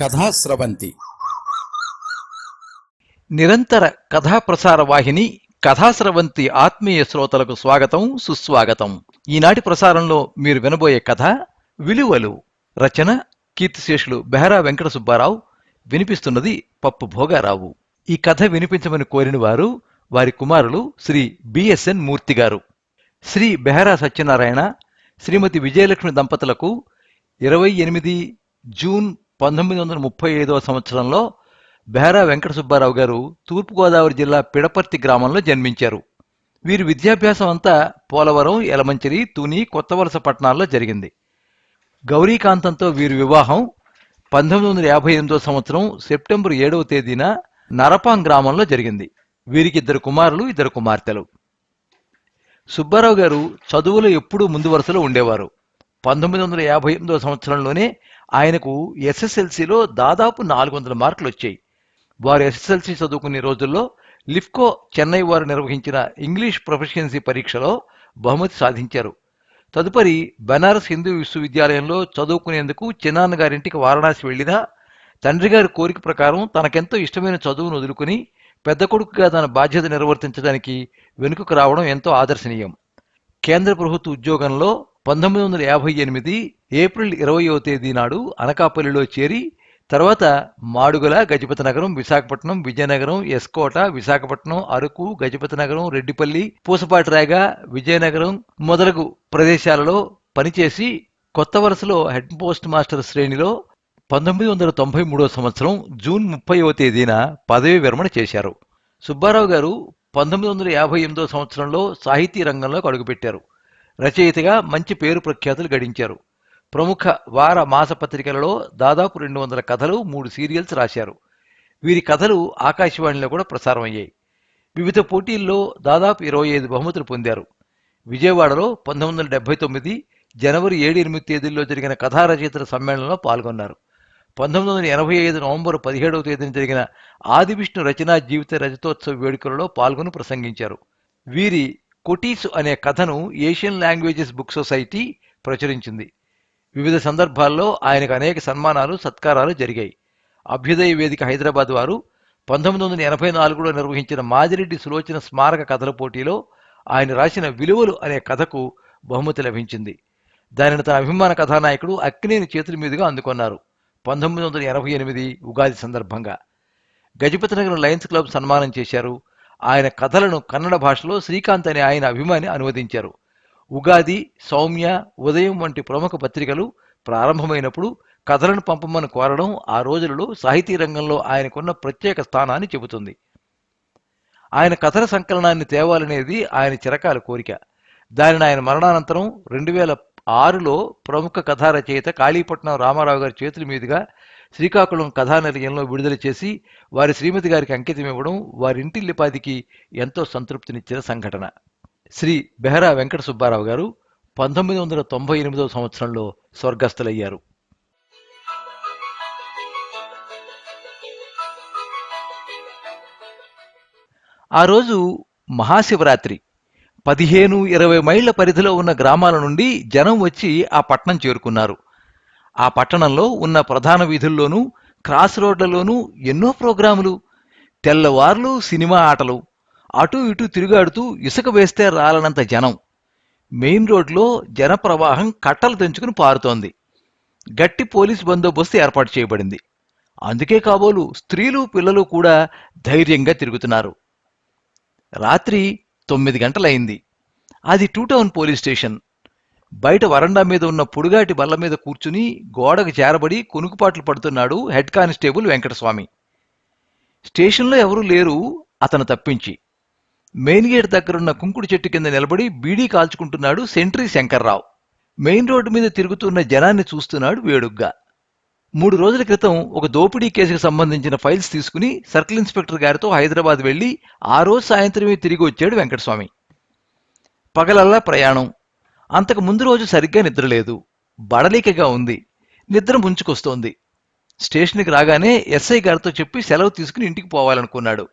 కథాస్రవంతి నిరంతర కథాప్రసార వాహిని కథాస్రవంతి ఆత్మీయ శ్రోతలకు స్వాగతం సుస్వాగతం. ఈనాటి ప్రసారంలో మీరు వినబోయే కథ విలువలు. రచన కీర్తిశేషులు బెహరా వెంకట సుబ్బారావు. వినిపిస్తున్నది పప్పు భోగారావు. ఈ కథ వినిపించమని కోరిన వారు వారి కుమారులు శ్రీ బిఎస్ఎన్ మూర్తి గారు. శ్రీ బెహరా సత్యనారాయణ శ్రీమతి విజయలక్ష్మి దంపతులకు ఇరవై ఎనిమిది జూన్ పంతొమ్మిది వందల ముప్పై ఐదవ సంవత్సరంలో బెహరా వెంకట సుబ్బారావు గారు తూర్పుగోదావరి జిల్లా పిడపర్తి గ్రామంలో జన్మించారు. వీరి విద్యాభ్యాసం అంతా పోలవరం ఎలమంచిరి తుని కొత్తవలస పట్టణాల్లో జరిగింది. గౌరీకాంతంతో వీరి వివాహం పంతొమ్మిది వందల యాభై ఎనిమిదో సంవత్సరం సెప్టెంబర్ ఏడవ తేదీన నరపాం గ్రామంలో జరిగింది. వీరికి ఇద్దరు కుమారులు ఇద్దరు కుమార్తెలు. సుబ్బారావు గారు చదువులో ఎప్పుడూ ముందు వరుసలో ఉండేవారు. పంతొమ్మిది వందల యాభై ఎనిమిదో సంవత్సరంలోనే ఆయనకు ఎస్ఎస్ఎల్సిలో దాదాపు నాలుగు వందల మార్కులు వచ్చాయి. వారు ఎస్ఎస్ఎల్సి చదువుకునే రోజుల్లో లిఫ్కో చెన్నై వారు నిర్వహించిన ఇంగ్లీష్ ప్రొఫెషియన్సీ పరీక్షలో బహుమతి సాధించారు. తదుపరి బెనారస్ హిందూ విశ్వవిద్యాలయంలో చదువుకునేందుకు చిన్నాన్న గారింటికి వారణాసి వెళ్ళినా తండ్రి గారి కోరిక ప్రకారం తనకెంతో ఇష్టమైన చదువును వదులుకుని పెద్ద కొడుకుగా తన బాధ్యత నిర్వర్తించడానికి వెనుకకు రావడం ఎంతో ఆదర్శనీయం. కేంద్ర ప్రభుత్వ ఉద్యోగంలో పంతొమ్మిది వందల యాభై ఎనిమిది ఏప్రిల్ ఇరవయో తేదీ నాడు అనకాపల్లిలో చేరి తర్వాత మాడుగుల గజపతి నగరం విశాఖపట్నం విజయనగరం ఎస్కోట విశాఖపట్నం అరకు గజపతి నగరం రెడ్డిపల్లి పూసపాటిరాయగ విజయనగరం మొదలగు ప్రదేశాలలో పనిచేసి కొత్త వరుసలో హెడ్ పోస్ట్ మాస్టర్ శ్రేణిలో పంతొమ్మిది వందల తొంభై మూడో సంవత్సరం జూన్ ముప్పైవ తేదీన పదవీ విరమణ చేశారు. సుబ్బారావు గారు పంతొమ్మిది వందల యాభై ఎనిమిదో సంవత్సరంలో సాహితీ రంగంలోకి అడుగుపెట్టారు. రచయితగా మంచి పేరు ప్రఖ్యాతులు గడించారు. ప్రముఖ వార మాసపత్రికలలో దాదాపు రెండు వందల కథలు మూడు సీరియల్స్ రాశారు. వీరి కథలు ఆకాశవాణిలో కూడా ప్రసారం అయ్యాయి వివిధ పోటీల్లో దాదాపు ఇరవై ఐదు బహుమతులు పొందారు. విజయవాడలో పంతొమ్మిది వందల డెబ్బై తొమ్మిది జనవరి ఏడు ఎనిమిది తేదీల్లో జరిగిన కథా రచయితల సమ్మేళనంలో పాల్గొన్నారు. పంతొమ్మిది వందల ఎనభై ఐదు నవంబర్ పదిహేడవ తేదీన జరిగిన ఆదివిష్ణు రచనా జీవిత రజతోత్సవ వేడుకలలో పాల్గొని ప్రసంగించారు. వీరి కొటీసు అనే కథను ఏషియన్ లాంగ్వేజెస్ బుక్ సొసైటీ ప్రచురించింది. వివిధ సందర్భాల్లో ఆయనకు అనేక సన్మానాలు సత్కారాలు జరిగాయి. అభ్యుదయ వేదిక హైదరాబాద్ వారు పంతొమ్మిది వందల ఎనభై నాలుగులో నిర్వహించిన మాజిరెడ్డి సులోచన స్మారక కథల పోటీలో ఆయన రాసిన విలువలు అనే కథకు బహుమతి లభించింది. దానిని తన అభిమాన కథానాయకుడు అక్కినేని చేతుల మీదుగా అందుకున్నారు. పంతొమ్మిది వందల ఎనభై ఎనిమిది ఉగాది సందర్భంగా. గజపతినగర్ లయన్స్ క్లబ్ సన్మానం చేశారు. ఆయన కథలను కన్నడ భాషలో శ్రీకాంత్ అనే ఆయన అభిమాని అనువదించారు. ఉగాది సౌమ్య ఉదయం వంటి ప్రముఖ పత్రికలు ప్రారంభమైనప్పుడు కథలను పంపమని కోరడం ఆ రోజులలో సాహితీ రంగంలో ఆయనకున్న ప్రత్యేక స్థానాన్ని చెబుతుంది. ఆయన కథల సంకలనాన్ని తేవాలనేది ఆయన చిరకాల కోరిక. దానిని ఆయన మరణానంతరం రెండు వేల ఆరులో ప్రముఖ కథా రచయిత కాళీపట్నం రామారావు గారి చేతుల మీదుగా శ్రీకాకుళం కథానిలయంలో విడుదల చేసి వారి శ్రీమతి గారికి అంకితం ఇవ్వడం వారింటిల్లిపాదికి ఎంతో సంతృప్తినిచ్చిన సంఘటన. శ్రీ బెహరా వెంకట సుబ్బారావు గారు పంతొమ్మిది వందల తొంభై ఎనిమిదవ సంవత్సరంలో స్వర్గస్థులయ్యారు. ఆ రోజు మహాశివరాత్రి. పదిహేను ఇరవై మైళ్ళ పరిధిలో ఉన్న గ్రామాల నుండి జనం వచ్చి ఆ పట్టణం చేరుకున్నారు. ఆ పట్టణంలో ఉన్న ప్రధాన వీధుల్లోనూ క్రాస్ రోడ్లలోనూ ఎన్నో ప్రోగ్రాములు. తెల్లవార్లు సినిమా ఆటలు అటూ ఇటూ తిరుగాడుతూ ఇసుక వేస్తే రాలనంత జనం. మెయిన్ రోడ్లో జనప్రవాహం కట్టలు తెంచుకుని పారుతోంది. గట్టి పోలీస్ బందోబస్తు ఏర్పాటు చేయబడింది. అందుకే కాబోలు స్త్రీలు పిల్లలు కూడా ధైర్యంగా తిరుగుతున్నారు. రాత్రి తొమ్మిది గంటలైంది. అది టూ టౌన్ పోలీస్ స్టేషన్. బయట వరండా మీద ఉన్న పొడుగాటి బల్ల మీద కూర్చుని గోడకు చేరబడి కొనుకుపాట్లు పడుతున్నాడు హెడ్ కానిస్టేబుల్ వెంకటస్వామి. స్టేషన్లో ఎవరూ లేరు అతను తప్పించి. మెయిన్ గేట్ దగ్గరున్న కుంకుడు చెట్టు కింద నిలబడి బీడీ కాల్చుకుంటున్నాడు సెంట్రీ శంకర్రావు. మెయిన్ రోడ్డు మీద తిరుగుతున్న జనాన్ని చూస్తున్నాడు వేడుగ్గా. మూడు రోజుల క్రితం ఒక దోపిడీ కేసుకు సంబంధించిన ఫైల్స్ తీసుకుని సర్కిల్ ఇన్స్పెక్టర్ గారితో హైదరాబాద్ వెళ్ళి ఆ రోజు సాయంత్రమే తిరిగి వచ్చాడు వెంకటస్వామి. పగలల్లా ప్రయాణం. అంతకు ముందు రోజు సరిగ్గా నిద్రలేదు బడలికగా ఉంది. నిద్ర ముంచుకొస్తోంది. స్టేషన్కి రాగానే ఎస్ఐ గారితో చెప్పి సెలవు తీసుకుని ఇంటికి పోవాలనుకున్నాడు.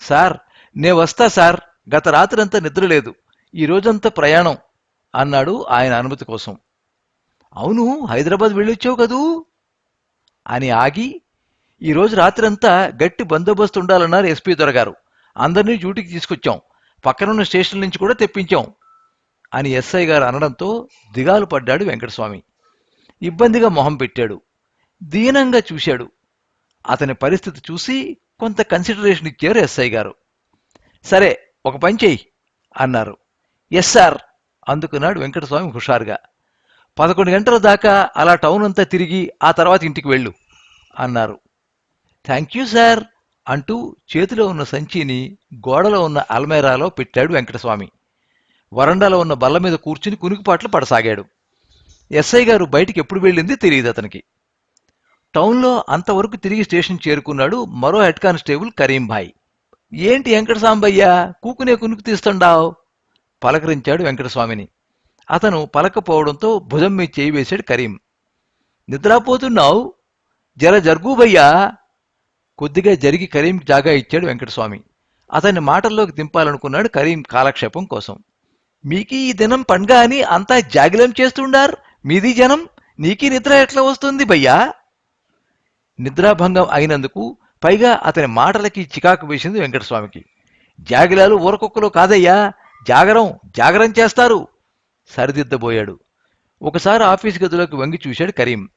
సార్ నే వస్తా సార్ గత రాత్రంతా నిద్రలేదు ఈ రోజంతా ప్రయాణం అన్నాడు ఆయన అనుమతి కోసం. అవును హైదరాబాద్ వెళ్ళొచ్చావు కదూ? అని ఆగి ఈరోజు రాత్రంతా గట్టి బందోబస్తు ఉండాలన్నారు ఎస్పీ దొరగారు. అందరినీ డ్యూటీకి తీసుకొచ్చాం. పక్కనున్న స్టేషన్ నుంచి కూడా తెప్పించాం అని ఎస్ఐ గారు అనడంతో దిగాలు పడ్డాడు వెంకటస్వామి. ఇబ్బందిగా మొహం పెట్టాడు. దీనంగా చూశాడు. అతని పరిస్థితి చూసి కొంత కన్సిడరేషన్ ఇచ్చారు ఎస్ఐ గారు. సరే ఒక పని చెయ్యి అన్నారు. ఎస్ సార్ అందుకున్నాడు వెంకటస్వామి హుషారుగా. పదకొండు గంటల దాకా అలా టౌన్ అంతా తిరిగి ఆ తర్వాత ఇంటికి వెళ్ళు అన్నారు. థ్యాంక్ యూ సార్ అంటూ చేతిలో ఉన్న సంచిని గోడలో ఉన్న అల్మేరాలో పెట్టాడు వెంకటస్వామి. వరండాలో ఉన్న బల్ల మీద కూర్చుని కునుకుపాట్లు పడసాగాడు. ఎస్ఐ గారు బయటికి ఎప్పుడు వెళ్ళింది తెలియదు అతనికి. టౌన్లో అంతవరకు తిరిగి స్టేషన్ చేరుకున్నాడు మరో హెడ్ కానిస్టేబుల్ కరీంభాయ్. ఏంటి వెంకటసాంబయ్య? కూకునే కునుకు తీస్తుండావు? పలకరించాడు వెంకటస్వామిని. అతను పలకపోవడంతో భుజం మీద చేయి వేశాడు కరీం. నిద్రపోతున్నావు? జర జరుగుబయ్యా? కొద్దిగా జరిగి కరీం జాగా ఇచ్చాడు వెంకటస్వామి. అతన్ని మాటల్లోకి దింపాలనుకున్నాడు కరీం కాలక్షేపం కోసం. మీకీ ఈ దినం పండుగ అని అంతా జాగిలం చేస్తుండారు? మీది జనం? నీకీ నిద్ర ఎట్లా వస్తుంది భయ్యా నిద్రాభంగం అయినందుకు పైగా అతని మాటలకి చికాకు వేసింది వెంకటస్వామికి. జాగిలాలు ఊరకొక్కలు కాదయ్యా జాగరం జాగరం చేస్తారు సరిదిద్దబోయాడు. ఒకసారి ఆఫీస్ గదిలోకి వంగి చూశాడు కరీం.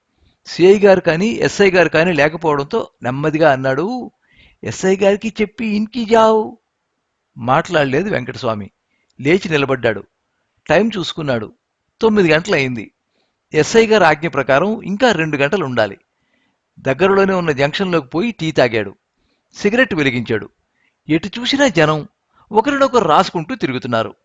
సిఐ గారు కానీ ఎస్ఐ గారు కానీ లేకపోవడంతో నెమ్మదిగా అన్నాడు ఎస్ఐ గారికి చెప్పి ఇంటికి జావు. మాట్లాడలేదు వెంకటస్వామి. లేచి నిలబడ్డాడు. టైం చూసుకున్నాడు. తొమ్మిది గంటలయింది. ఎస్ఐ గారు ఆజ్ఞ ప్రకారం ఇంకా రెండు గంటలు ఉండాలి దగ్గరలోనే ఉన్న జంక్షన్లోకి పోయి టీ తాగాడు. సిగరెట్ వెలిగించాడు. ఎటు చూసినా జనం ఒకరినొకరు రాసుకుంటూ తిరుగుతున్నారు.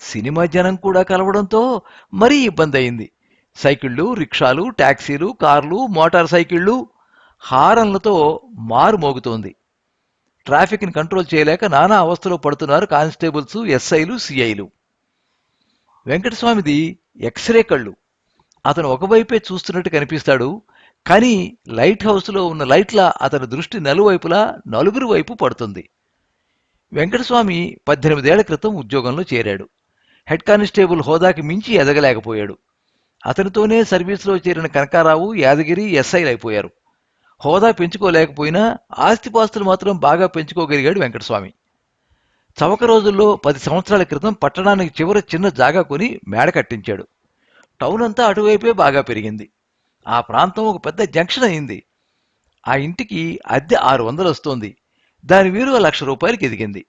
సినిమా జనం కూడా కలవడంతో మరీ ఇబ్బంది అయింది సైకిళ్ళు రిక్షాలు టాక్సీలు కార్లు మోటార్ సైకిళ్ళు హారన్లతో మారు మోగుతోంది. ట్రాఫిక్ని కంట్రోల్ చేయలేక నానా అవస్థలో పడుతున్నారు కానిస్టేబుల్స్ ఎస్ఐలు సిఐలు. వెంకటస్వామిది ఎక్స్రే కళ్ళు. అతను ఒకవైపే చూస్తున్నట్టు కనిపిస్తాడు. కానీ లైట్ హౌస్లో ఉన్న లైట్ల అతని దృష్టి నలువైపులా నలుగురు వైపు పడుతుంది. వెంకటస్వామి పద్దెనిమిదేళ్ళ క్రితం ఉద్యోగంలో చేరాడు. హెడ్ కానిస్టేబుల్ హోదాకి మించి ఎదగలేకపోయాడు. అతనితోనే సర్వీసులో చేరిన కనకారావు యాదగిరి ఎస్ఐలు అయిపోయారు హోదా పెంచుకోలేకపోయినా ఆస్తిపాస్తులు మాత్రం బాగా పెంచుకోగలిగాడు వెంకటస్వామి. చవక రోజుల్లో పది సంవత్సరాల క్రితం పట్టణానికి చివర చిన్న జాగా కొని మేడ కట్టించాడు. టౌన్ అంతా అటువైపే బాగా పెరిగింది. ఆ ప్రాంతం ఒక పెద్ద జంక్షన్ అయింది. ఆ ఇంటికి అద్దె ఆరు వందలు వస్తోంది. దాని విలువ లక్ష రూపాయలకి ఎదిగింది.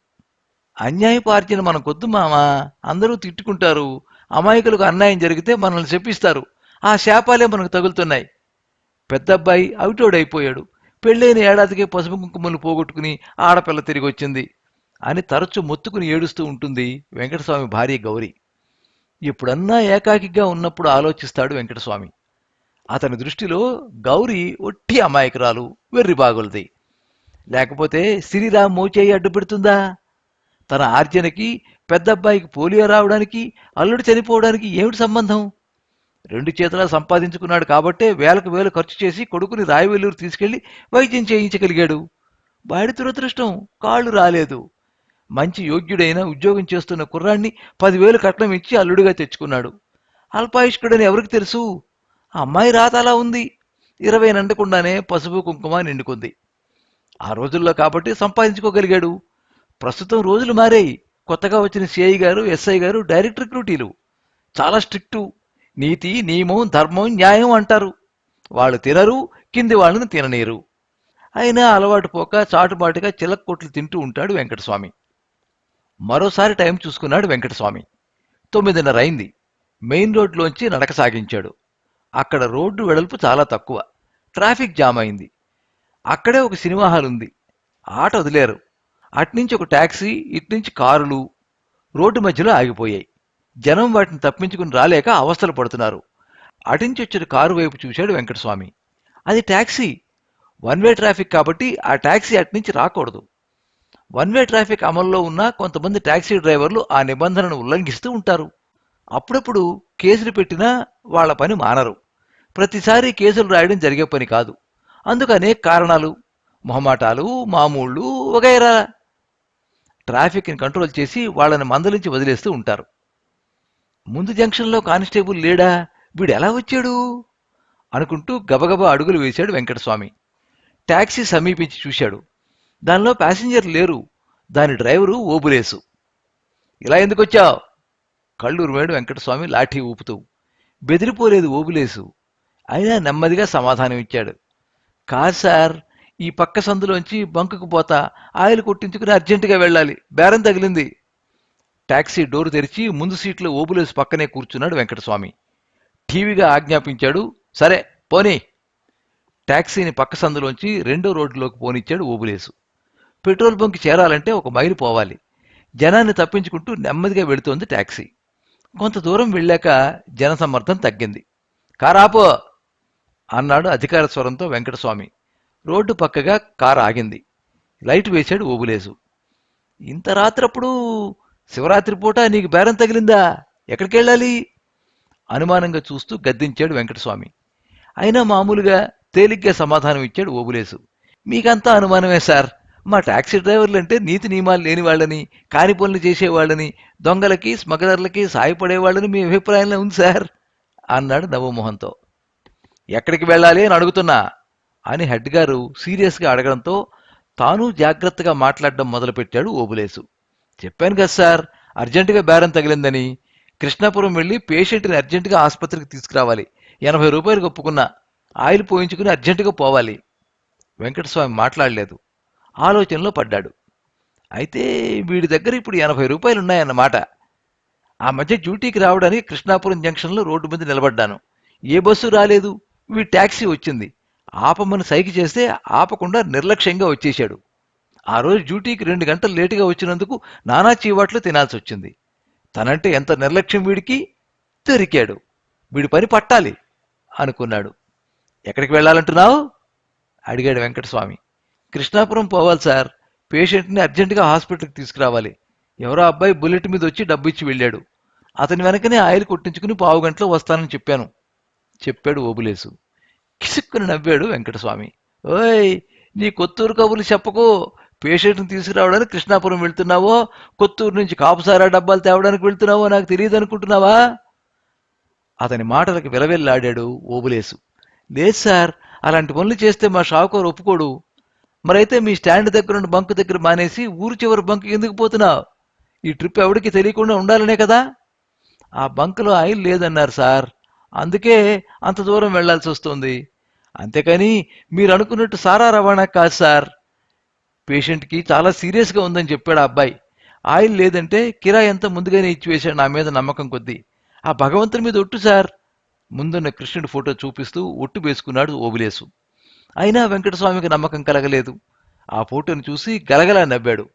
అన్యాయపు ఆర్జన మన కొద్దు మామ? అందరూ తిట్టుకుంటారు. అమాయకులకు అన్యాయం జరిగితే మనల్ని చెప్పిస్తారు ఆ శాపాలే మనకు తగులుతున్నాయి. పెద్దబ్బాయి అవిటోడైపోయాడు. పెళ్ళైన ఏడాదికే పసుపు కుంకుమలు పోగొట్టుకుని ఆడపిల్ల తిరిగి వచ్చింది అని తరచు మొత్తుకుని ఏడుస్తూ ఉంటుంది వెంకటస్వామి భార్య గౌరి. ఎప్పుడన్నా ఏకాకిగా ఉన్నప్పుడు ఆలోచిస్తాడు వెంకటస్వామి. అతని దృష్టిలో గౌరి ఒట్టి అమాయకురాలు వెర్రి బాగులది. లేకపోతే శ్రీరామ్ మోచేయి అడ్డు పెడుతుందా? తన ఆర్జనకి పెద్దబ్బాయికి పోలియో రావడానికి అల్లుడు చనిపోవడానికి ఏమిటి సంబంధం? రెండు చేతులా సంపాదించుకున్నాడు కాబట్టే వేలకు వేలు ఖర్చు చేసి కొడుకుని రాయవెల్లూరు తీసుకెళ్ళి వైద్యం చేయించగలిగాడు. వాడి దురదృష్టం కాళ్ళు రాలేదు. మంచి యోగ్యుడైన ఉద్యోగం చేస్తున్న కుర్రాన్ని పదివేలు కట్నం ఇచ్చి అల్లుడిగా తెచ్చుకున్నాడు. అల్పాయుష్కుడని ఎవరికి తెలుసు? ఆ అమ్మాయి రాత అలా ఉంది. ఇరవై నిండకుండానే పసుపు కుంకుమ నిండుకుంది. ఆ రోజుల్లో కాబట్టి సంపాదించుకోగలిగాడు. ప్రస్తుతం రోజులు మారాయి. కొత్తగా వచ్చిన సిఐ గారు ఎస్ఐ గారు డైరెక్ట్ రిక్రూటీలు. చాలా స్ట్రిక్టు. నీతి నియమం ధర్మం న్యాయం అంటారు. వాళ్ళు తినరు కింది వాళ్ళని తిననీరు అయినా అలవాటు పోక చాటుబాటుగా చిలక కొట్లు తింటూ ఉంటాడు వెంకటస్వామి. మరోసారి టైం చూసుకున్నాడు వెంకటస్వామి. తొమ్మిదిన్నర అయింది. మెయిన్ రోడ్లోంచి నడక సాగించాడు. అక్కడ రోడ్డు వెడల్పు చాలా తక్కువ. ట్రాఫిక్ జామ్ అయింది. అక్కడే ఒక సినిమా హాల్ ఉంది. ఆట వదిలేరు. అట్నుంచి ఒక టాక్సీ ఇట్నుంచి కారులు రోడ్డు మధ్యలో ఆగిపోయాయి. జనం వాటిని తప్పించుకుని రాలేక అవస్థలు పడుతున్నారు. అటించి వచ్చిన కారు వైపు చూశాడు వెంకటస్వామి. అది టాక్సీ. వన్ వే ట్రాఫిక్ కాబట్టి ఆ ట్యాక్సీ అట్నుంచి రాకూడదు. వన్ వే ట్రాఫిక్ అమల్లో ఉన్న కొంతమంది ట్యాక్సీ డ్రైవర్లు ఆ నిబంధనను ఉల్లంఘిస్తూ ఉంటారు. అప్పుడప్పుడు కేసులు పెట్టినా వాళ్ళ పని మానరు. ప్రతిసారి కేసులు రాయడం జరిగే పని కాదు. అందుకు అనేక కారణాలు మొహమాటాలు మామూళ్ళు వగైరా. ట్రాఫిక్ని కంట్రోల్ చేసి వాళ్ళని మందలించి వదిలేస్తూ ఉంటారు. ముందు జంక్షన్లో కానిస్టేబుల్ లేడా? వీడు ఎలా వచ్చాడు? అనుకుంటూ గబగబా అడుగులు వేశాడు వెంకటస్వామి. టాక్సీ సమీపించి చూశాడు. దానిలో ప్యాసింజర్ లేరు. దాని డ్రైవరు ఓబులేసు. ఇలా ఎందుకు వచ్చావు? కళ్ళు ఉరిమాడు వెంకటస్వామి లాఠీ ఊపుతూ. బెదిరిపోలేదు ఓబులేసు. అయినా నెమ్మదిగా సమాధానం ఇచ్చాడు. కాదు సార్ ఈ పక్క సందులోంచి బంకుకు పోతా ఆయిల్ కొట్టించుకుని అర్జెంటుగా వెళ్ళాలి. బేరం తగిలింది. టాక్సీ డోరు తెరిచి ముందు సీట్లో ఓబులేసి పక్కనే కూర్చున్నాడు వెంకటస్వామి. టీవీగా ఆజ్ఞాపించాడు సరే పోనీ. టాక్సీని పక్క సందులోంచి రెండో రోడ్డులోకి పోనిచ్చాడు ఓబులేసు. పెట్రోల్ బంక్ చేరాలంటే ఒక మైలు పోవాలి. జనాన్ని తప్పించుకుంటూ నెమ్మదిగా వెళుతోంది టాక్సీ. కొంత దూరం వెళ్ళాక జనసమ్మర్థం తగ్గింది. కారాపో! అన్నాడు అధికార స్వరంతో వెంకటస్వామి. రోడ్డు పక్కగా కారు ఆగింది. లైట్ వేశాడు ఓబులేసు. ఇంత రాత్రప్పుడు శివరాత్రి పూట నీకు బేరం తగిలిందా? ఎక్కడికి వెళ్ళాలి? అనుమానంగా చూస్తూ గద్దించాడు వెంకటస్వామి. అయినా మామూలుగా తేలిగ్గా సమాధానం ఇచ్చాడు ఓబులేసు. మీకంతా అనుమానమే సార్. మా టాక్సీ డ్రైవర్లంటే నీతి నియమాలు లేని వాళ్ళని కాని పనులు చేసేవాళ్ళని దొంగలకి స్మగ్లర్లకి సాయపడేవాళ్ళని మీ అభిప్రాయంలో ఉంది సార్ అన్నాడు నవమోహన్తో. ఎక్కడికి వెళ్ళాలి అని అడుగుతున్నా అని హెడ్ గారు సీరియస్గా అడగడంతో తాను జాగ్రత్తగా మాట్లాడడం మొదలుపెట్టాడు ఓబులేసు. చెప్పాను కదా సార్ అర్జెంటుగా బేరం తగిలిందని. కృష్ణాపురం వెళ్ళి పేషెంట్ని అర్జెంటుగా ఆసుపత్రికి తీసుకురావాలి. ఎనభై రూపాయలు ఒప్పుకున్నా. ఆయిల్ పోయించుకుని అర్జెంటుగా పోవాలి. వెంకటస్వామి మాట్లాడలేదు. ఆలోచనలో పడ్డాడు. అయితే వీడి దగ్గర ఇప్పుడు ఎనభై రూపాయలు ఉన్నాయన్నమాట. ఆ మధ్య డ్యూటీకి రావడానికి కృష్ణాపురం జంక్షన్లో రోడ్డు మీద నిలబడ్డాను. ఏ బస్సు రాలేదు? వీడి ట్యాక్సీ వచ్చింది. ఆపమని సైకి చేస్తే ఆపకుండా నిర్లక్ష్యంగా వచ్చేశాడు. ఆ రోజు డ్యూటీకి రెండు గంటలు లేటుగా వచ్చినందుకు నానా చీవాట్లు తినాల్సి వచ్చింది. తనంటే ఎంత నిర్లక్ష్యం వీడికి? దొరికాడు. వీడి పని పట్టాలి అనుకున్నాడు. ఎక్కడికి వెళ్ళాలంటున్నావు? అడిగాడు వెంకటస్వామి. కృష్ణాపురం పోవాలి సార్. పేషెంట్ని అర్జెంటుగా హాస్పిటల్కి తీసుకురావాలి. ఎవరో అబ్బాయి బుల్లెట్ మీద వచ్చి డబ్బు ఇచ్చి వెళ్ళాడు. అతని వెనకనే ఆయిల్ కొట్టించుకుని పావు గంటలో వస్తానని చెప్పాను. చెప్పాడు ఓబులేసు. కిసుక్కుని నవ్వాడు వెంకటస్వామి. ఓయ్ నీ కొత్తూరు కబుర్లు చెప్పకు. పేషెంట్ని తీసుకురావడానికి కృష్ణాపురం వెళ్తున్నావో కొత్తూరు నుంచి కాపుసారా డబ్బాలు తేవడానికి వెళ్తున్నావో నాకు తెలియదు అనుకుంటున్నావా అతని మాటలకు విలవెల్లాడాడు ఓబులేసు. లేదు సార్ అలాంటి పనులు చేస్తే మా షావుకోరు ఒప్పుకోడు. మరైతే మీ స్టాండ్ దగ్గర ఉన్న బంకు దగ్గర మానేసి ఊరు చివరి బంకు ఎందుకు పోతున్నావు? ఈ ట్రిప్ ఎవడికి తెలియకుండా ఉండాలనే కదా? ఆ బంకులో ఆయిల్ లేదన్నారు సార్. అందుకే అంత దూరం వెళ్ళాల్సి వస్తుంది. అంతేకాని మీరు అనుకున్నట్టు సారా రవాణా కాదు సార్. పేషెంట్కి చాలా సీరియస్గా ఉందని చెప్పాడు ఆ అబ్బాయి. ఆయిల్ లేదంటే కిరాయి ఎంత ముందుగానే ఇచ్చివేశాడు నా మీద నమ్మకం కొద్దీ. ఆ భగవంతుని మీద ఒట్టు సార్. ముందున్న కృష్ణుడి ఫోటో చూపిస్తూ ఒట్టు వేసుకున్నాడు ఓబులేసు. అయినా వెంకటస్వామికి నమ్మకం కలగలేదు. ఆ ఫోటోని చూసి గలగలా నవ్వాడు.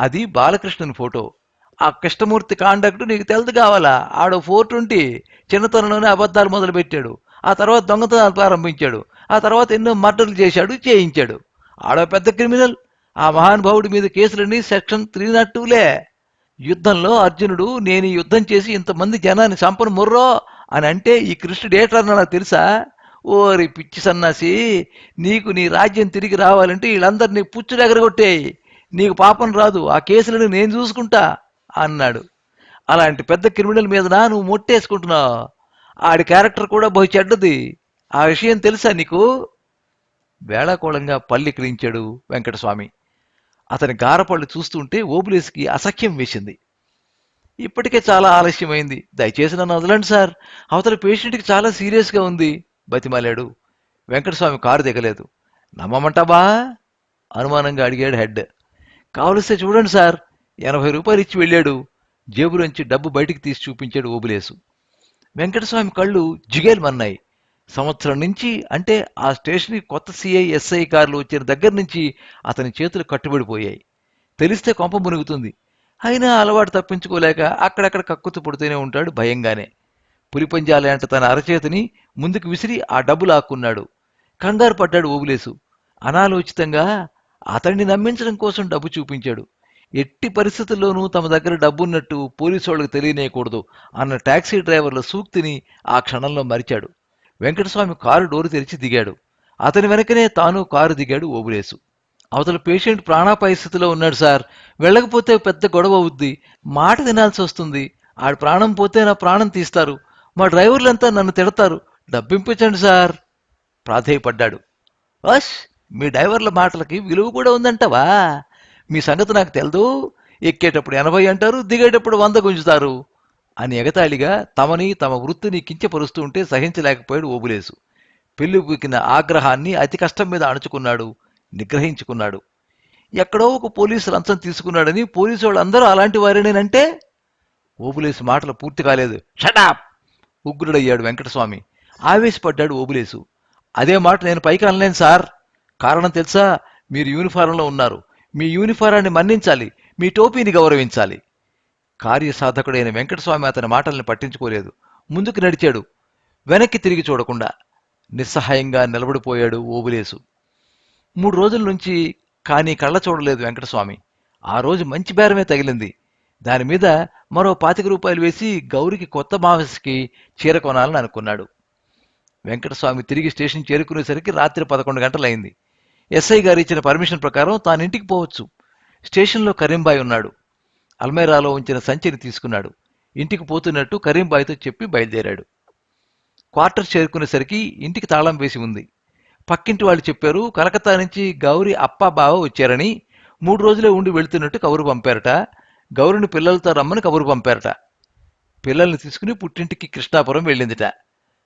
అది బాలకృష్ణుని ఫోటో. ఆ కృష్ణమూర్తి కాండక్ట్ నీకు తెలుదు కావాలా? ఆడో ఫోర్ ట్వంటీ చిన్నతనంలోనే అబద్ధాలు మొదలుపెట్టాడు. ఆ తర్వాత దొంగతనాలు ప్రారంభించాడు. ఆ తర్వాత ఎన్నో మర్డర్లు చేశాడు చేయించాడు. ఆడో పెద్ద క్రిమినల్. ఆ మహానుభావుడి మీద కేసులన్నీ సెక్షన్ త్రీ నాట్ టూలే యుద్ధంలో అర్జునుడు నేను యుద్ధం చేసి ఇంతమంది జనాన్ని చంపను ముర్రో అని అంటే ఈ కృష్ణుడు ఏటన్నా నాకు తెలుసా? ఓరి పిచ్చి సన్నాసి నీకు నీ రాజ్యం తిరిగి రావాలంటే వీళ్ళందరినీ పుచ్చుడు ఎగరగొట్టేయి నీకు పాపం రాదు. ఆ కేసులను నేను చూసుకుంటా. అన్నాడు. అలాంటి పెద్ద క్రిమినల్ మీద నా నువ్వు మొట్టేసుకుంటున్నావు? ఆడి క్యారెక్టర్ కూడా బహు చెడ్డది. ఆ విషయం తెలుసా నీకు? వేళాకోళంగా పళ్ళికిరించాడు వెంకటస్వామి. అతని గారపళ్ళు చూస్తుంటే ఓబులేసికి అసఖ్యం వేసింది. ఇప్పటికే చాలా ఆలస్యమైంది. దయచేసి నన్ను వదలండి సార్. అవతల పేషెంట్కి చాలా సీరియస్గా ఉంది బతిమాలాడు. వెంకటస్వామి కారు దిగలేదు. నమ్మమంటావా? అనుమానంగా అడిగాడు హెడ్. కావలిస్తే చూడండి సార్. ఎనభై రూపాయలు ఇచ్చి వెళ్ళాడు. జేబులోంచి డబ్బు బయటికి తీసి చూపించాడు ఓబులేసు. వెంకటస్వామి కళ్ళు జిగేల్మన్నాయి సంవత్సరం నుంచి అంటే ఆ స్టేషన్కి కొత్త సిఐ ఎస్ఐ కార్లు వచ్చిన దగ్గర నుంచి అతని చేతులు కట్టుబడిపోయాయి. తెలిస్తే కొంప మునుగుతుంది. అయినా అలవాటు తప్పించుకోలేక అక్కడక్కడ కక్కుతు పుడుతూనే ఉంటాడు భయంగానే. పులిపంజాలంట తన అరచేతిని ముందుకు విసిరి ఆ డబ్బు లాక్కున్నాడు. కంగారు పడ్డాడు ఓబులేసు. అనాలోచితంగా అతన్ని నమ్మించడం కోసం డబ్బు చూపించాడు. ఎట్టి పరిస్థితుల్లోనూ తమ దగ్గర డబ్బున్నట్టు పోలీసు వాళ్ళకి తెలియనేయకూడదు అన్న టాక్సీ డ్రైవర్ల సూక్తిని ఆ క్షణంలో మరిచాడు. వెంకటస్వామి కారు డోరు తెరిచి దిగాడు. అతని వెనకనే తాను కారు దిగాడు ఓబులేసు. అవతల పేషెంట్ ప్రాణాపాయ స్థితిలో ఉన్నాడు సార్. వెళ్ళకపోతే పెద్ద గొడవ అవుద్ది. మాట తినాల్సి వస్తుంది. ఆడు ప్రాణం పోతే నా ప్రాణం తీస్తారు. మా డ్రైవర్లంతా నన్ను తిడతారు. డబ్బింపించండి సార్. ప్రాధేయపడ్డాడు. అష్! మీ డ్రైవర్ల మాటలకి విలువ కూడా ఉందంటవా? మీ సంగతి నాకు తెలదు. ఎక్కేటప్పుడు ఎనభై అంటారు దిగేటప్పుడు వంద గుంజుతారు. అని ఎగతాళిగా తమని తమ వృత్తిని కించపరుస్తూ ఉంటే సహించలేకపోయాడు ఓబులేసు. పెళ్ళిపుకిన ఆగ్రహాన్ని అతి కష్టం మీద అణుచుకున్నాడు నిగ్రహించుకున్నాడు. ఎక్కడో ఒక పోలీసు లంచం తీసుకున్నాడని పోలీసు వాళ్ళందరూ అలాంటి వారేనేనంటే? ఓబులేసు మాటలు పూర్తి కాలేదు. షటాప్ ఉగ్రుడయ్యాడు వెంకటస్వామి. ఆవేశపడ్డాడు ఓబులేసు. అదే మాట నేను పైకి అనలేను సార్. కారణం తెలుసా? మీరు యూనిఫారంలో ఉన్నారు. మీ యూనిఫారాన్ని మన్నించాలి మీ టోపీని గౌరవించాలి. కార్యసాధకుడైన వెంకటస్వామి అతని మాటల్ని పట్టించుకోలేదు. ముందుకు నడిచాడు. వెనక్కి తిరిగి చూడకుండా నిస్సహాయంగా నిలబడిపోయాడు ఓబులేసు. మూడు రోజుల నుంచి కానీ కళ్ళ చూడలేదు వెంకటస్వామి. ఆ రోజు మంచి బేరమే తగిలింది. దాని మీద మరో పాతిక రూపాయలు వేసి గౌరికి కొత్త మావస్కి చీర కొనాలని అనుకున్నాడు. వెంకటస్వామి తిరిగి స్టేషన్ చేరుకునేసరికి రాత్రి పదకొండు గంటలైంది. ఎస్ఐ గారు ఇచ్చిన పర్మిషన్ ప్రకారం తాను ఇంటికి పోవచ్చు. స్టేషన్లో కరీంబాయ్ ఉన్నాడు. అల్మైరాలో ఉంచిన సంచిని తీసుకున్నాడు. ఇంటికి పోతున్నట్టు కరీంబాయ్తో చెప్పి బయలుదేరాడు. క్వార్టర్ చేరుకునేసరికి ఇంటికి తాళం వేసి ఉంది. పక్కింటి వాళ్ళు చెప్పారు కలకత్తా నుంచి గౌరి అప్ప బావ వచ్చారని. మూడు రోజులే ఉండి వెళుతున్నట్టు కబురు పంపారట. గౌరిని పిల్లలతో రమ్మని కబురు పంపారట. పిల్లల్ని తీసుకుని పుట్టింటికి కృష్ణాపురం వెళ్ళిందిట.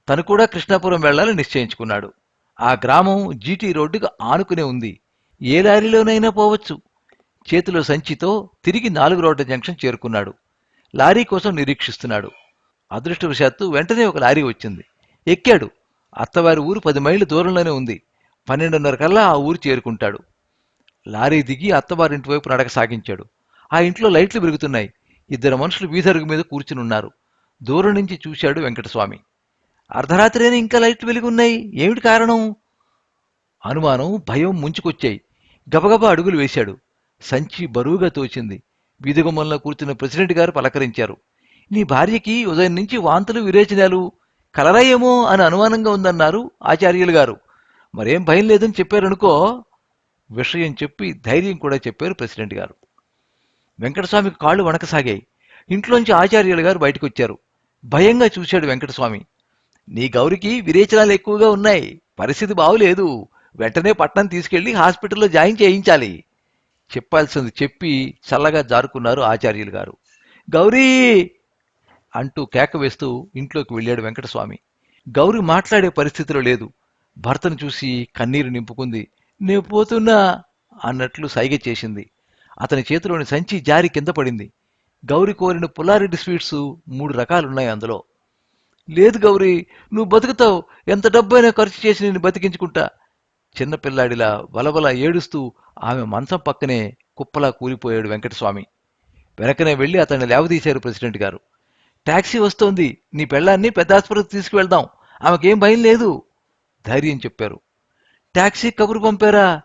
తను కూడా కృష్ణాపురం వెళ్ళాలని నిశ్చయించుకున్నాడు. ఆ గ్రామం జీటీ రోడ్డుకు ఆనుకునే ఉంది. ఏ లారీలోనైనా పోవచ్చు. చేతిలో సంచితో తిరిగి నాలుగు రోడ్ల జంక్షన్ చేరుకున్నాడు. లారీ కోసం నిరీక్షిస్తున్నాడు. అదృష్టవశాత్తు వెంటనే ఒక లారీ వచ్చింది. ఎక్కాడు. అత్తవారి ఊరు పది మైళ్ళు దూరంలోనే ఉంది. పన్నెండున్నర కల్లా ఆ ఊరు చేరుకుంటాడు. లారీ దిగి అత్తవారింటి వైపు నడక సాగించాడు. ఆ ఇంట్లో లైట్లు పెరుగుతున్నాయి ఇద్దరు మనుషులు వీధరుగు మీద కూర్చుని ఉన్నారు దూరం నుంచి చూశాడు వెంకటస్వామి. అర్ధరాత్రినే ఇంకా లైట్లు వెలుగున్నాయి. ఏమిటి కారణం? అనుమానం భయం ముంచుకొచ్చాయి. గబగబా అడుగులు వేశాడు. సంచి బరువుగా తోచింది. వీధిగుమ్మంలో కూర్చున్న ప్రెసిడెంట్ గారు పలకరించారు. నీ భార్యకి ఉదయం నుంచి వాంతులు విరేచనాలు కలరాయేమో అని అనుమానంగా ఉందన్నారు ఆచార్యులు గారు. మరేం భయం లేదని చెప్పారనుకో విషయం చెప్పి ధైర్యం కూడా చెప్పారు ప్రెసిడెంట్ గారు. వెంకటస్వామికి కాళ్ళు వణకసాగాయి. ఇంట్లోంచి ఆచార్యులు గారు బయటకు వచ్చారు భయంగా చూశాడు వెంకటస్వామి. నీ గౌరికి విరేచనాలు ఎక్కువగా ఉన్నాయి. పరిస్థితి బాగులేదు. వెంటనే పట్నం తీసుకెళ్ళి హాస్పిటల్లో జాయిన్ చేయించాలి. చెప్పాల్సింది చెప్పి చల్లగా జారుకున్నారు ఆచార్యులు గారు. గౌరీ! అంటూ కేక వేస్తూ ఇంట్లోకి వెళ్ళాడు వెంకటస్వామి. గౌరి మాట్లాడే పరిస్థితిలో లేదు. భర్తను చూసి కన్నీరు నింపుకుంది. నేను పోతున్నా అన్నట్లు సైగ చేసింది. అతని చేతిలోని సంచి జారి కింద పడింది. గౌరి కోరిన పుల్లారెడ్డి స్వీట్స్ మూడు రకాలున్నాయి అందులో. లేదు గౌరీ నువ్వు బతుకుతావు. ఎంత డబ్బైనా ఖర్చు చేసి నేను బతికించుకుంటా. చిన్నపిల్లాడిలా వలవల ఏడుస్తూ ఆమె మంచం పక్కనే కుప్పలా కూలిపోయాడు వెంకటస్వామి. వెనకనే వెళ్ళి అతన్ని లేవదీశారు ప్రెసిడెంట్ గారు. ట్యాక్సీ వస్తోంది. నీ పెళ్ళాన్ని పెద్ద ఆసుపత్రికి తీసుకువెళ్దాం. ఆమెకేం భయం లేదు ధైర్యం చెప్పారు. ట్యాక్సీ కబురు పంపారా?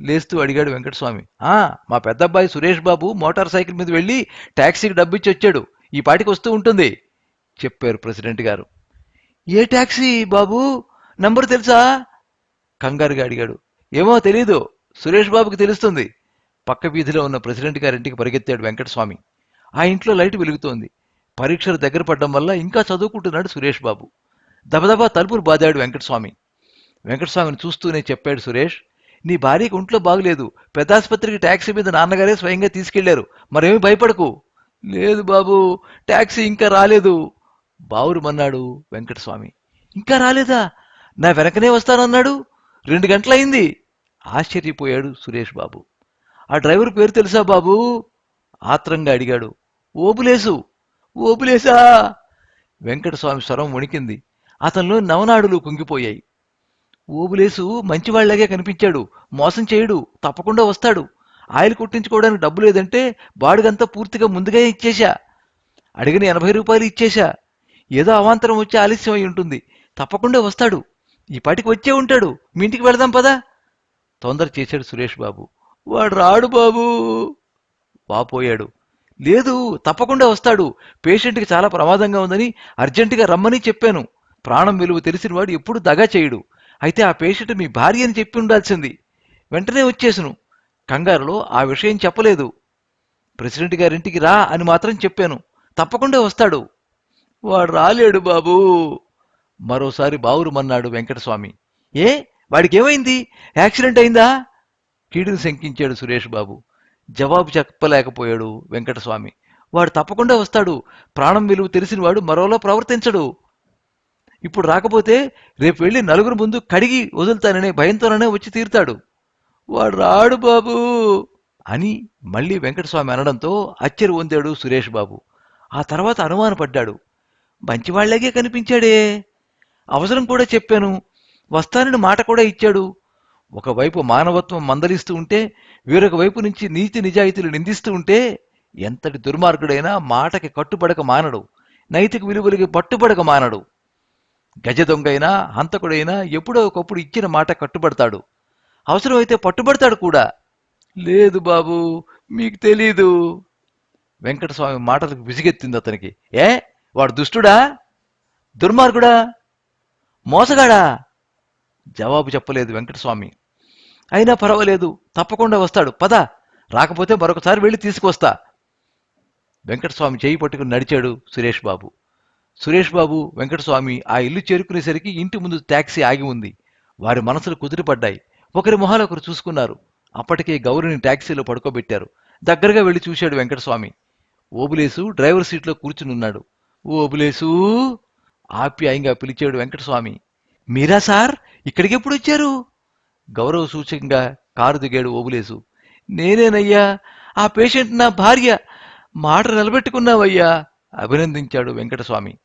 లేస్తూ అడిగాడు వెంకటస్వామి. ఆ మా పెద్దబ్బాయి సురేష్ బాబు మోటార్ సైకిల్ మీద వెళ్ళి టాక్సీకి డబ్బిచ్చి వచ్చాడు. ఈ పాటికి వస్తూ ఉంటుంది. చెప్పారు ప్రెసిడెంట్ గారు. ఏ టాక్సీ బాబు? నంబర్ తెలుసా? కంగారుగా అడిగాడు. ఏమో తెలీదు. సురేష్ బాబుకి తెలుస్తుంది. పక్క వీధిలో ఉన్న ప్రెసిడెంట్ గారింటికి పరిగెత్తాడు వెంకటస్వామి. ఆ ఇంట్లో లైట్ వెలుగుతోంది. పరీక్షలు దగ్గర పడడం వల్ల ఇంకా చదువుకుంటున్నాడు సురేష్ బాబు. దబదబా తలుపులు బాదాడు వెంకటస్వామి. వెంకటస్వామిని చూస్తూనే చెప్పాడు సురేష్ నీ భార్యకి ఒంట్లో బాగలేదు. పెద్దాసుపత్రికి ట్యాక్సీ మీద నాన్నగారే స్వయంగా తీసుకెళ్ళారు. మరేమీ భయపడకు. లేదు బాబు. ట్యాక్సీ ఇంకా రాలేదు. బావురుమన్నాడు వెంకటస్వామి. ఇంకా రాలేదా? నా వెనకనే వస్తానన్నాడు? రెండు గంటలయింది. ఆశ్చర్యపోయాడు సురేష్ బాబు. ఆ డ్రైవర్ పేరు తెలుసా బాబు? ఆత్రంగా అడిగాడు. ఓబులేసు. ఓబులేసా? వెంకటస్వామి స్వరం వణికింది. అతనిలో నవనాడులు కుంగిపోయాయి. ఓబులేసు మంచివాళ్ళాగే కనిపించాడు. మోసం చేయడు. తప్పకుండా వస్తాడు. ఆయిల్ కొట్టించుకోవడానికి డబ్బు లేదంటే బాడుగంతా పూర్తిగా ముందుగా ఇచ్చేశా. అడిగిన ఎనభై రూపాయలు ఇచ్చేశా. ఏదో అవాంతరం వచ్చి ఆలస్యం అయి ఉంటుంది. తప్పకుండా వస్తాడు. ఈ పాటికి వచ్చే ఉంటాడు. మీ ఇంటికి వెళదాం పదా. తొందర చేశాడు సురేష్ బాబు. వాడు రాడు బాబు. వాపోయాడు లేదు తప్పకుండా వస్తాడు. పేషెంట్కి చాలా ప్రమాదంగా ఉందని అర్జెంటుగా రమ్మని చెప్పాను. ప్రాణం విలువ తెలిసిన వాడు ఎప్పుడు దగా చేయడు. అయితే ఆ పేషెంట్ మీ భార్య అని చెప్పి ఉండాల్సింది. వెంటనే వచ్చేసును. కంగారులో ఆ విషయం చెప్పలేదు. ప్రెసిడెంట్ గారింటికి రా అని మాత్రం చెప్పాను. తప్పకుండా వస్తాడు. వాడు రాలేడు బాబు. మరోసారి బావురుమన్నాడు వెంకటస్వామి. ఏ వాడికి ఏమైంది యాక్సిడెంట్ అయిందా? కీడును శంకించాడు సురేష్ బాబు. జవాబు చెప్పలేకపోయాడు వెంకటస్వామి. వాడు తప్పకుండా వస్తాడు. ప్రాణం విలువ తెలిసిన వాడు మరోలా ప్రవర్తించడు. ఇప్పుడు రాకపోతే రేపు వెళ్ళి నలుగురు ముందు కడిగి వదులుతాననే భయంతోనే వచ్చి తీరుతాడు. వాడు రాడు బాబు అని మళ్ళీ వెంకటస్వామి అనడంతో అచ్చరి పొందాడు సురేష్ బాబు. ఆ తర్వాత అనుమానపడ్డాడు. మంచివాళ్ళాగే కనిపించాడే. అవసరం కూడా చెప్పాను. వస్తానని మాట కూడా ఇచ్చాడు. ఒకవైపు మానవత్వం మందలిస్తూ ఉంటే వేరొక వైపు నుంచి నీతి నిజాయితీలు నిందిస్తూ ఉంటే ఎంతటి దుర్మార్గుడైనా మాటకి కట్టుబడక మానడు. నైతిక విలువలకి పట్టుబడక మానడు. గజ దొంగైనా హంతకుడైనా ఎప్పుడో ఒకప్పుడు ఇచ్చిన మాట కట్టుబడతాడు. అవసరమైతే పట్టుబడతాడు కూడా. లేదు బాబు మీకు తెలీదు. వెంకటస్వామి మాటలకు విసిగెత్తింది అతనికి. ఏ? వాడు దుష్టుడా? దుర్మార్గుడా? మోసగాడా? జవాబు చెప్పలేదు వెంకటస్వామి. అయినా పర్వాలేదు తప్పకుండా వస్తాడు. పద రాకపోతే మరొకసారి వెళ్ళి తీసుకువస్తా. వెంకటస్వామి చేయి పట్టుకుని నడిచాడు సురేష్ బాబు. సురేష్ బాబు వెంకటస్వామి ఆ ఇల్లు చేరుకునేసరికి ఇంటి ముందు టాక్సీ ఆగి ఉంది. వారి మనసులు కుదిరిపడ్డాయి ఒకరి మొహాలు ఒకరు చూసుకున్నారు. అప్పటికే గౌరిని టాక్సీలో పడుకోబెట్టారు. దగ్గరగా వెళ్ళి చూశాడు వెంకటస్వామి. ఓబులేసు డ్రైవర్ సీట్లో కూర్చునున్నాడు ఓబులేసు ఆప్యాయంగా పిలిచాడు వెంకటస్వామి. మీరా సార్? ఇక్కడికెప్పుడు వచ్చారు? గౌరవ సూచకంగా కారు దిగాడు ఓబులేసు నేనేనయ్యా ఆ పేషెంట్ నా భార్య. మాట నిలబెట్టుకున్నావయ్యా అభినందించాడు వెంకటస్వామి.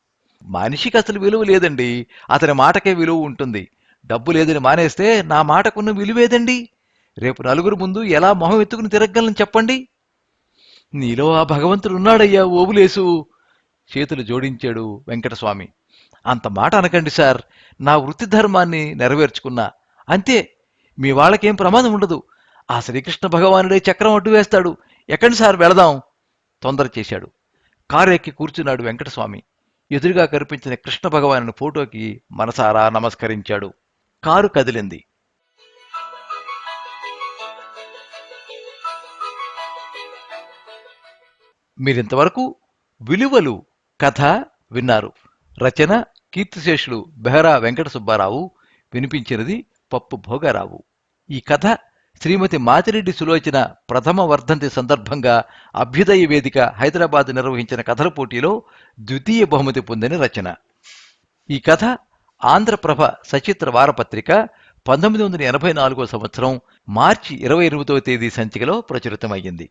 మనిషికి అసలు విలువ లేదండి. అతని మాటకే విలువ ఉంటుంది. డబ్బు లేదని మానేస్తే నా మాటకున్న విలువేదండి రేపు నలుగురు ముందు ఎలా మొహం ఎత్తుకుని తిరగలను చెప్పండి? నీలో ఆ భగవంతుడు ఉన్నాడయ్యా ఓబులేసు చేతులు జోడించాడు వెంకటస్వామి. అంత మాట అనకండి సార్. నా వృత్తి ధర్మాన్ని నెరవేర్చుకున్నా. అంతే. మీ వాళ్ళకేం ప్రమాదం ఉండదు. ఆ శ్రీకృష్ణ భగవానుడే చక్రం అడ్డు వేస్తాడు. ఎక్కడి సార్ వెళదాం. తొందర చేశాడు. కారు ఎక్కి కూర్చున్నాడు వెంకటస్వామి. ఎదురుగా కనిపించిన కృష్ణ భగవాను ఫోటోకి మనసారా నమస్కరించాడు. కారు కదిలింది. మీరింతవరకు విలువలు కథ విన్నారు. రచన కీర్తిశేషులు బెహరా వెంకట సుబ్బారావు వినిపించినది పప్పు భోగారావు. ఈ కథ శ్రీమతి మాతిరెడ్డి సులోచన ప్రథమ వర్ధంతి సందర్భంగా అభ్యుదయ వేదిక హైదరాబాద్ నిర్వహించిన కథల పోటీలో ద్వితీయ బహుమతి పొందిన రచన. ఈ కథ ఆంధ్రప్రభ సచిత్ర వారపత్రిక పంతొమ్మిది వందల ఎనభై నాలుగో సంవత్సరం మార్చి ఇరవై ఎనిమిదవ తేదీ సంచికలో ప్రచురితమయ్యింది.